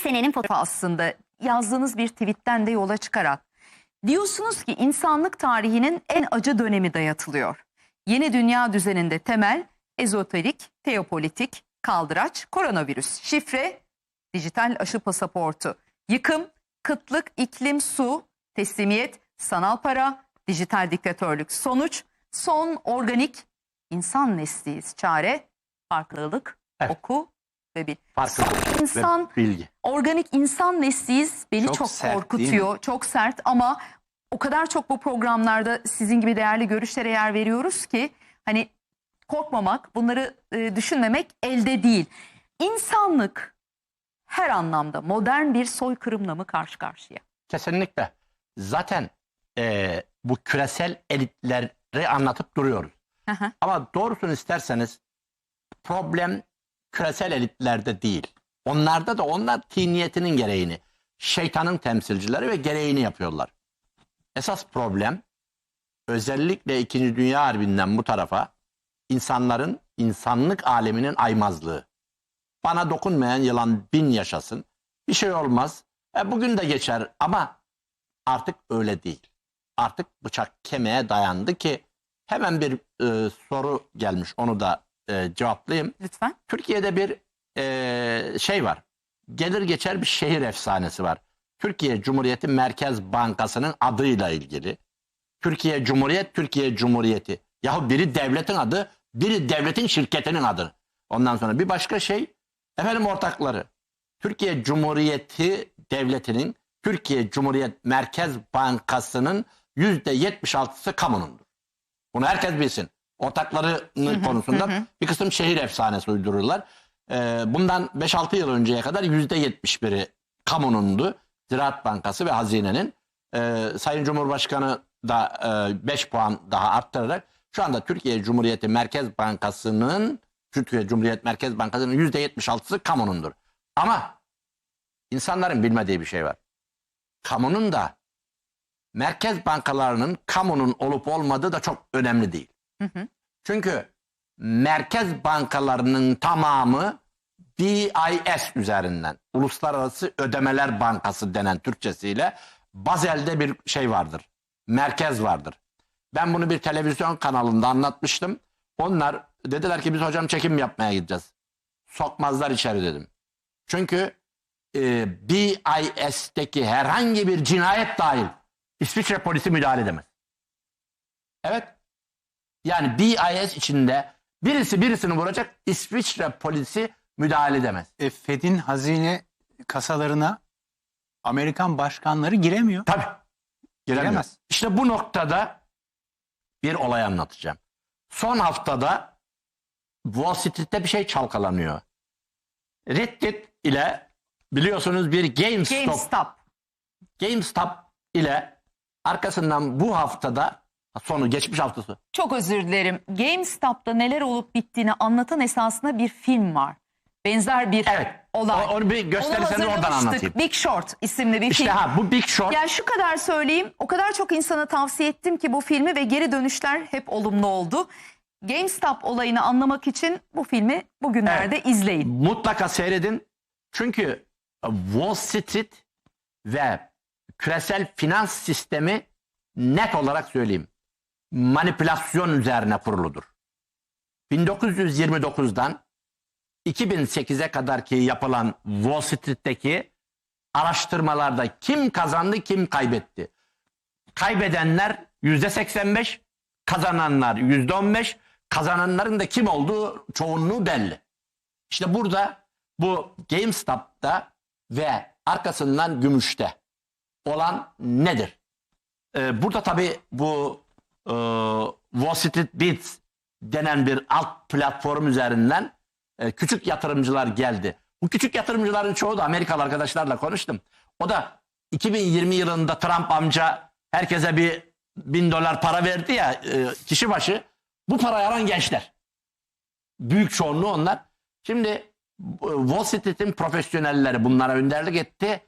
senenin fotoğrafı aslında yazdığınız bir tweetten de yola çıkarak. Diyorsunuz ki insanlık tarihinin en acı dönemi dayatılıyor. Yeni dünya düzeninde temel ezoterik, teopolitik, kaldıraç, koronavirüs, şifre, dijital aşı pasaportu, yıkım, kıtlık, iklim, su, teslimiyet, sanal para, dijital diktatörlük, sonuç, son organik, insan nesliyiz, çare, farklılık, Evet. oku ve bil. Farkındalık İnsan bilgi. organik insan nesliyiz beni Çok çok, sert, korkutuyor. Çok sert ama o kadar çok bu programlarda sizin gibi değerli görüşlere yer veriyoruz ki hani korkmamak, bunları e, düşünmemek elde değil. İnsanlık her anlamda modern bir soykırımla mı karşı karşıya? Kesinlikle. Zaten eee, bu küresel elitleri anlatıp duruyoruz. Hı. Ama doğrusunu isterseniz problem küresel elitlerde değil. Onlarda da onlar tiniyetinin gereğini, şeytanın temsilcileri ve gereğini yapıyorlar. Esas problem özellikle 2. Dünya Harbi'nden bu tarafa insanların, insanlık aleminin aymazlığı. Bana dokunmayan yılan bin yaşasın. Bir şey olmaz. E, bugün de geçer ama artık öyle değil. Artık bıçak kemiğe dayandı ki hemen bir e, soru gelmiş onu da e, cevaplayayım. Lütfen. Türkiye'de bir e, şey var. Gelir geçer bir şehir efsanesi var. Türkiye Cumhuriyeti Merkez Bankası'nın adıyla ilgili. Türkiye Cumhuriyet, Türkiye Cumhuriyeti. Yahu biri devletin adı, biri devletin şirketinin adı. Ondan sonra bir başka şey, efendim ortakları. Türkiye Cumhuriyeti Devleti'nin, Türkiye Cumhuriyet Merkez Bankası'nın yüzde 76'sı kamunundur. Bunu herkes bilsin. Ortaklarının konusunda bir kısım şehir efsanesi uydururlar. Ee, bundan 5-6 yıl önceye kadar %71'i kamunundu. Ziraat Bankası ve Hazine'nin. Ee, Sayın Cumhurbaşkanı da 5 puan daha arttırarak şu anda Türkiye Cumhuriyeti Merkez Bankası'nın Türkiye Cumhuriyet Merkez Bankası'nın %76'sı kamunundur. Ama insanların bilmediği bir şey var. Kamunun da merkez bankalarının kamunun olup olmadığı da çok önemli değil. Çünkü merkez bankalarının tamamı BIS üzerinden Uluslararası Ödemeler Bankası denen Türkçesiyle Bazel'de bir şey vardır. Merkez vardır. Ben bunu bir televizyon kanalında anlatmıştım. Onlar dediler ki biz hocam çekim yapmaya gideceğiz. Sokmazlar içeri dedim. Çünkü e, BIS'teki herhangi bir cinayet dahil İsviçre polisi müdahale edemez. Evet. Yani BIS içinde birisi birisini vuracak İsviçre polisi müdahale edemez. E, Fed'in hazine kasalarına Amerikan başkanları giremiyor. Tabii. Giremiyor. Giremez. İşte bu noktada bir olay anlatacağım. Son haftada Wall Street'te bir şey çalkalanıyor. Reddit ile biliyorsunuz bir GameStop, GameStop. GameStop ile arkasından bu haftada sonu geçmiş haftası Çok özür dilerim. GameStop'ta neler olup bittiğini anlatan esasında bir film var. Benzer bir Evet. olay. O- onu bir gösterirseniz oradan hazırlamıştık. anlatayım. Big Short isimli bir İşte film. ha bu Big Short Yani şu kadar söyleyeyim. O kadar çok insana tavsiye ettim ki bu filmi ve geri dönüşler hep olumlu oldu. GameStop olayını anlamak için bu filmi bugünlerde izleyin. mutlaka seyredin. Çünkü Wall Street ve küresel finans sistemi net olarak söyleyeyim manipülasyon üzerine kuruludur. 1929'dan 2008'e kadar ki yapılan Wall Street'teki araştırmalarda kim kazandı kim kaybetti. Kaybedenler %85, kazananlar %15, kazananların da kim olduğu çoğunluğu belli. İşte burada bu GameStop'ta ve arkasından gümüşte olan nedir? Ee, burada tabii bu e, Wall Street Bets denen bir alt platform üzerinden e, küçük yatırımcılar geldi. Bu küçük yatırımcıların çoğu da Amerikalı arkadaşlarla konuştum. O da 2020 yılında Trump amca herkese bir bin dolar para verdi ya e, kişi başı. Bu parayı alan gençler. Büyük çoğunluğu onlar. Şimdi bu Wall Street'in profesyonelleri bunlara önderlik etti.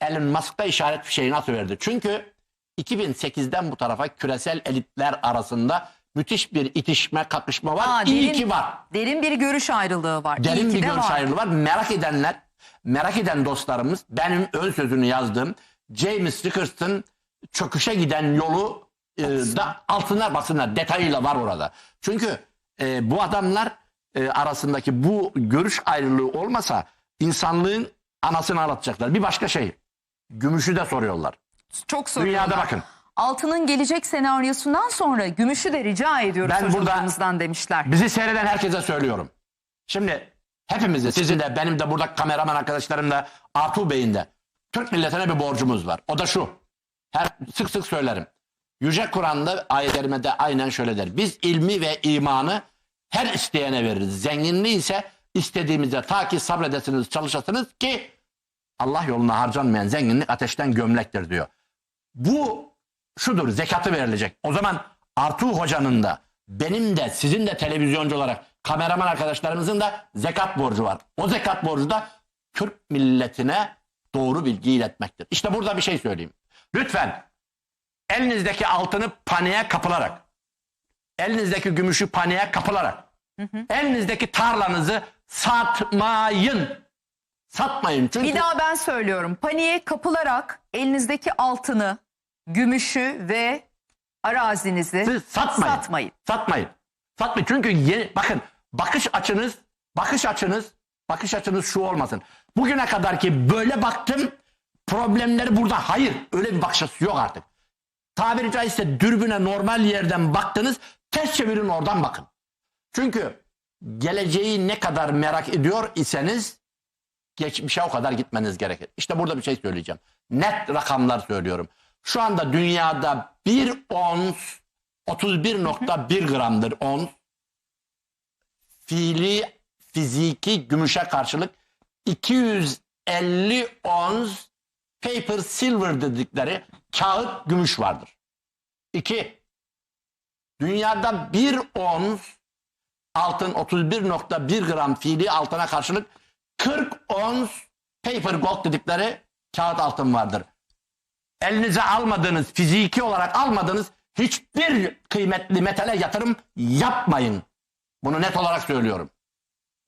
Elon Musk'a işaret fişeğini atıverdi. Çünkü 2008'den bu tarafa küresel elitler arasında müthiş bir itişme, kakışma var. Aa, İyi derin- ki var. Derin bir görüş ayrılığı var. İyi Derin ki bir de görüş var. ayrılığı var. Merak edenler Merak eden dostlarımız benim ön sözünü yazdığım James Rickers'ın çöküşe giden yolu e, da altınlar basınlar detayıyla var orada. Çünkü e, bu adamlar e, arasındaki bu görüş ayrılığı olmasa insanlığın anasını ağlatacaklar. Bir başka şey. Gümüşü de soruyorlar. Çok soruyorlar. Dünyada bakın. Altının gelecek senaryosundan sonra gümüşü de rica ediyoruz Ben burada- demişler. Bizi seyreden herkese söylüyorum. Şimdi hepimiz de sizin de benim de burada kameraman arkadaşlarım da Artu Bey'in de Türk milletine bir borcumuz var. O da şu. Her sık sık söylerim. Yüce Kur'an'da ayetlerime de aynen şöyle der. Biz ilmi ve imanı her isteyene veririz. Zenginliği ise istediğimize ta ki sabredesiniz, çalışasınız ki Allah yoluna harcanmayan zenginlik ateşten gömlektir diyor. Bu şudur zekatı verilecek. O zaman Artu Hoca'nın da benim de sizin de televizyoncu olarak kameraman arkadaşlarımızın da zekat borcu var. O zekat borcu da Türk milletine doğru bilgi iletmektir. İşte burada bir şey söyleyeyim. Lütfen elinizdeki altını paniğe kapılarak, elinizdeki gümüşü paniğe kapılarak, elinizdeki tarlanızı satmayın. Satmayın çünkü Bir daha ben söylüyorum. Paniğe kapılarak elinizdeki altını, gümüşü ve arazinizi Siz satmayın. satmayın. Satmayın. Satmayın. Çünkü yeni, bakın bakış açınız bakış açınız bakış açınız şu olmasın. Bugüne kadar ki böyle baktım problemleri burada. Hayır öyle bir bakış açısı yok artık. Tabiri caizse dürbüne normal yerden baktınız ters çevirin oradan bakın. Çünkü geleceği ne kadar merak ediyor iseniz geçmişe o kadar gitmeniz gerekir. İşte burada bir şey söyleyeceğim. Net rakamlar söylüyorum. Şu anda dünyada bir ons 31.1 gramdır ons. Fiili fiziki gümüşe karşılık 250 ons paper silver dedikleri kağıt gümüş vardır. İki, dünyada bir ons altın 31.1 gram fiili altına karşılık 40 ons paper gold dedikleri kağıt altın vardır. Elinize almadığınız, fiziki olarak almadığınız hiçbir kıymetli metale yatırım yapmayın. Bunu net olarak söylüyorum.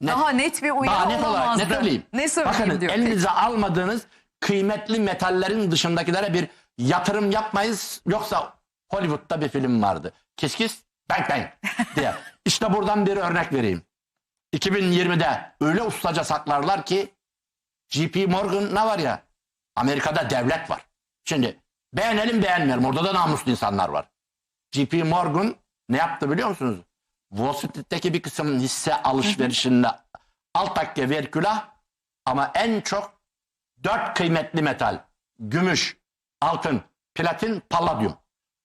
Net. Daha net bir uyarı Daha net olarak ne söyleyeyim? Ne söyleyeyim Bakın diyor. elinize almadığınız kıymetli metallerin dışındakilere bir yatırım yapmayız. Yoksa Hollywood'da bir film vardı. Kiss bang bang diye. İşte buradan bir örnek vereyim. 2020'de öyle ustaca saklarlar ki JP Morgan ne var ya Amerika'da devlet var. Şimdi beğenelim beğenmeyelim orada da namuslu insanlar var. JP Morgan ne yaptı biliyor musunuz? Wall Street'teki bir kısım hisse alışverişinde alt takke verkülah ama en çok dört kıymetli metal gümüş, altın, platin, palladium.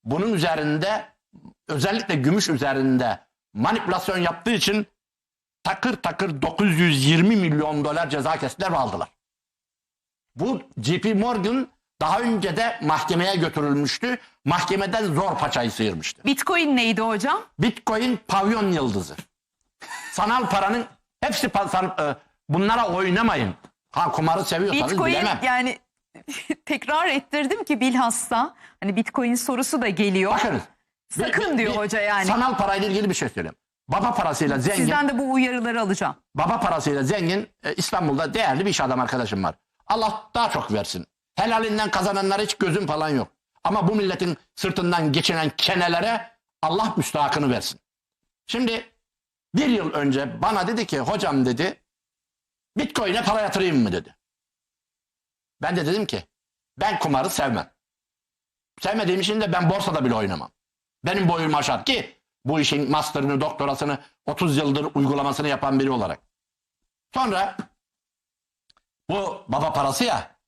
Bunun üzerinde özellikle gümüş üzerinde manipülasyon yaptığı için takır takır 920 milyon dolar ceza kestiler ve aldılar. Bu JP Morgan daha önce de mahkemeye götürülmüştü. Mahkemeden zor paçayı sıyırmıştı. Bitcoin neydi hocam? Bitcoin pavyon yıldızı. Sanal paranın hepsi pa- san- e, bunlara oynamayın. Ha kumarı seviyorsanız Bitcoin bilemem. yani tekrar ettirdim ki bilhassa hani Bitcoin sorusu da geliyor. Bakınız. Sakın diyor hoca yani. Sanal parayla ilgili bir şey söyleyeyim. Baba parasıyla zengin, Sizden de bu uyarıları alacağım. baba parasıyla zengin e, İstanbul'da değerli bir iş adam arkadaşım var. Allah daha çok versin. Helalinden kazananlara hiç gözüm falan yok. Ama bu milletin sırtından geçinen kenelere Allah müstahakını versin. Şimdi bir yıl önce bana dedi ki hocam dedi Bitcoin'e para yatırayım mı dedi. Ben de dedim ki ben kumarı sevmem. Sevmediğim için de ben borsada bile oynamam. Benim boyum aşar ki bu işin master'ını, doktorasını 30 yıldır uygulamasını yapan biri olarak. Sonra bu baba parası ya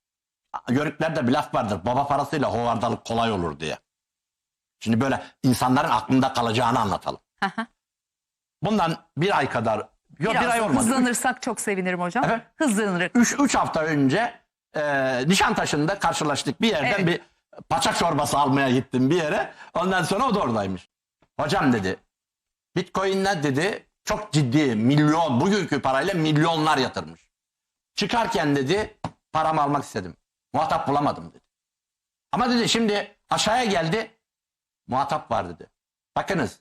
yörüklerde bir laf vardır. Baba parasıyla hovardalık kolay olur diye. Şimdi böyle insanların aklında kalacağını anlatalım. Bundan bir ay kadar yok Biraz bir ay olmadı. hızlanırsak çok sevinirim hocam. Evet. Hızlanır. 3 3 hafta önce e, Nişantaşı'nda karşılaştık bir yerden Evet. bir paçak çorbası almaya gittim bir yere. Ondan sonra o da oradaymış. Hocam dedi Bitcoin'ler dedi çok ciddi milyon bugünkü parayla milyonlar yatırmış. Çıkarken dedi paramı almak istedim. Muhatap bulamadım dedi. Ama dedi şimdi aşağıya geldi muhatap var dedi. Bakınız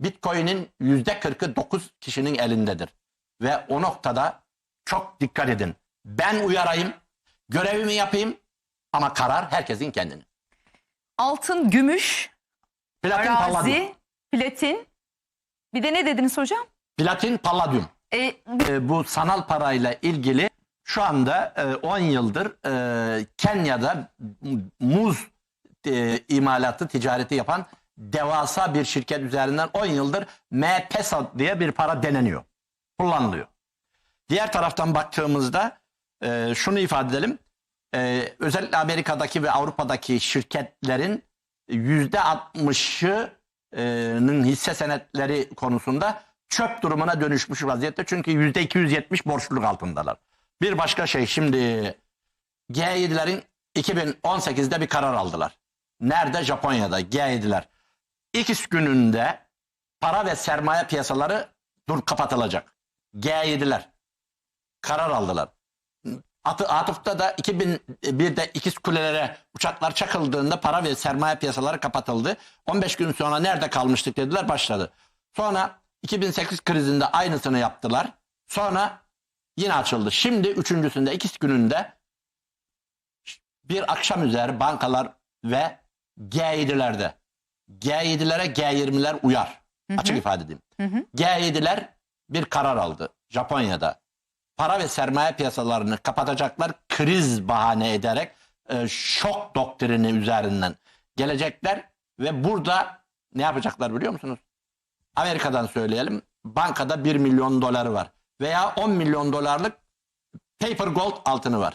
Bitcoin'in yüzde 40'ı 9 kişinin elindedir. Ve o noktada çok dikkat edin. Ben uyarayım, görevimi yapayım ama karar herkesin kendini. Altın, gümüş, Platin, palladyum. arazi, platin. Bir de ne dediniz hocam? Platin, palladyum. E, E, bu sanal parayla ilgili şu anda e, 10 yıldır e, Kenya'da muz e, imalatı ticareti yapan devasa bir şirket üzerinden 10 yıldır M-Pesa diye bir para deneniyor. Kullanılıyor. Diğer taraftan baktığımızda e, şunu ifade edelim. E, özellikle Amerika'daki ve Avrupa'daki şirketlerin %60'ının hisse senetleri konusunda çöp durumuna dönüşmüş vaziyette. Çünkü %270 borçluluk altındalar. Bir başka şey şimdi G7'lerin 2018'de bir karar aldılar. Nerede? Japonya'da G7'ler. İkisi gününde para ve sermaye piyasaları dur kapatılacak. G7'ler karar aldılar. Atı, Atıf'ta da 2001'de ikiz kulelere uçaklar çakıldığında para ve sermaye piyasaları kapatıldı. 15 gün sonra nerede kalmıştık dediler başladı. Sonra 2008 krizinde aynısını yaptılar. Sonra yine açıldı. Şimdi üçüncüsünde ikiz gününde bir akşam üzeri bankalar ve G7'lerde G7'lere G20'ler uyar. Açık ifade edeyim. G7'ler bir karar aldı Japonya'da. Para ve sermaye piyasalarını kapatacaklar kriz bahane ederek e, şok doktrini üzerinden gelecekler ve burada ne yapacaklar biliyor musunuz? Amerika'dan söyleyelim. Bankada 1 milyon doları var veya 10 milyon dolarlık paper gold altını var.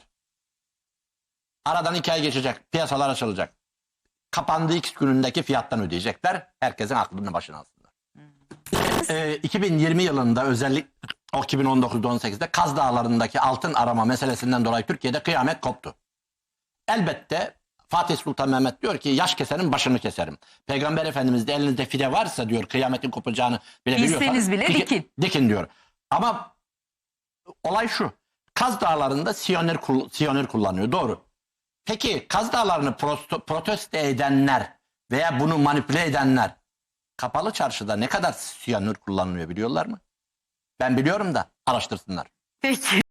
Aradan iki ay geçecek. Piyasalar açılacak. Kapandığı iki günündeki fiyattan ödeyecekler. Herkesin aklını başına alsınlar. Ee, 2020 yılında özellikle o 2019'da 18'de Kaz Dağları'ndaki altın arama meselesinden dolayı Türkiye'de kıyamet koptu. Elbette Fatih Sultan Mehmet diyor ki yaş keserim başını keserim. Peygamber Efendimiz de elinizde fide varsa diyor kıyametin kopacağını bile biliyorsanız bile dikin. Dikin diyor. Ama olay şu. Kaz Dağları'nda Siyoner, Siyoner kullanıyor. Doğru. Peki Kaz Dağları'nı protesto edenler veya bunu manipüle edenler kapalı çarşıda ne kadar Siyoner kullanılıyor biliyorlar mı? Ben biliyorum da araştırsınlar. peki.